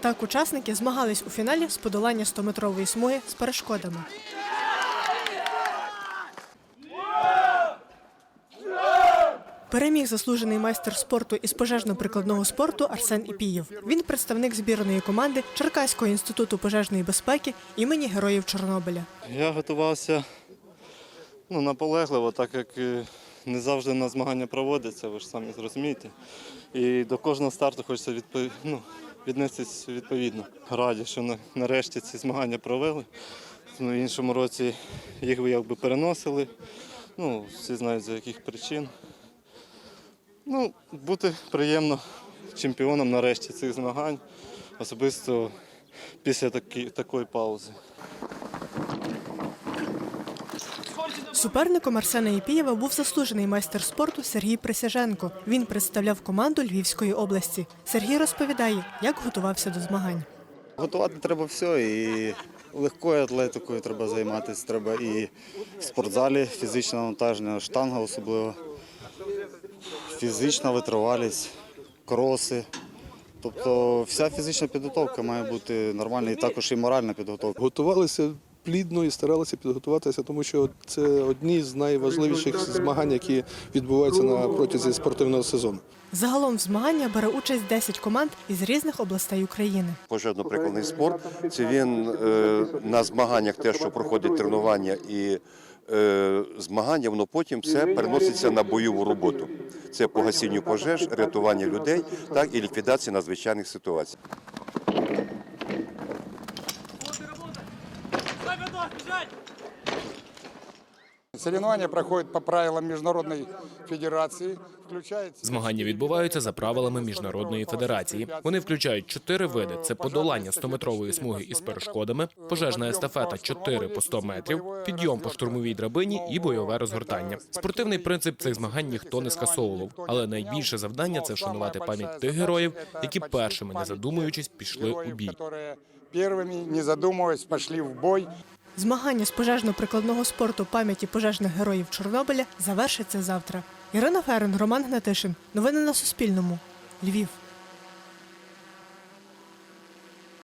Так учасники змагались у фіналі з подолання 100-метрової смуги з перешкодами. Переміг заслужений майстер спорту із пожежно-прикладного спорту Арсен Іпієв. Він представник збірної команди Черкаського інституту пожежної безпеки імені Героїв Чорнобиля. Я готувався ну, наполегливо, так як е, не завжди на змагання проводяться, ви ж самі зрозумієте. І до кожного старту хочеться відпо... ну, віднестись відповідно. Раді, що нарешті ці змагання провели. Ну, в іншому році їх би якби переносили. Ну, всі знають за яких причин. Ну, бути приємно чемпіоном нарешті цих змагань, особисто після такої паузи. Суперником Арсена Іпієва був заслужений майстер спорту Сергій Присяженко. Він представляв команду Львівської області. Сергій розповідає, як готувався до змагань. Готувати треба все, і легкою атлетикою треба займатися. Треба і в спортзалі фізичне навантаження, штанга особливо, фізична витривалість, кроси. Тобто вся фізична підготовка має бути нормальна і також і моральна підготовка. Готувалися плідно і старалися підготуватися, тому що це одні з найважливіших змагань, які відбуваються на протязі спортивного сезону. Загалом в змагання бере участь 10 команд із різних областей України. пожежно-прикладний спорт. Це він е, на змаганнях, те, що проходить тренування і е, змагання, воно потім все переноситься на бойову роботу. Це по гасінню пожеж, рятування людей, так і ліквідація надзвичайних ситуацій. Соревнования проходят по правилам Международной Федерации. Включается... Змагання відбуваються за правилами міжнародної федерації. Вони включають чотири види: це подолання 100-метрової смуги із перешкодами, пожежна естафета 4 по 100 метрів, підйом по штурмовій драбині і бойове розгортання. Спортивний принцип цих змагань ніхто не скасовував, але найбільше завдання це вшанувати пам'ять тих героїв, які першими, не задумуючись, пішли у бій Которые первыми, не задумываясь, пошли в бой. Змагання з пожежно-прикладного спорту пам'яті пожежних героїв Чорнобиля завершиться завтра. Ірина Ферен, Роман Гнатишин. Новини на Суспільному. Львів.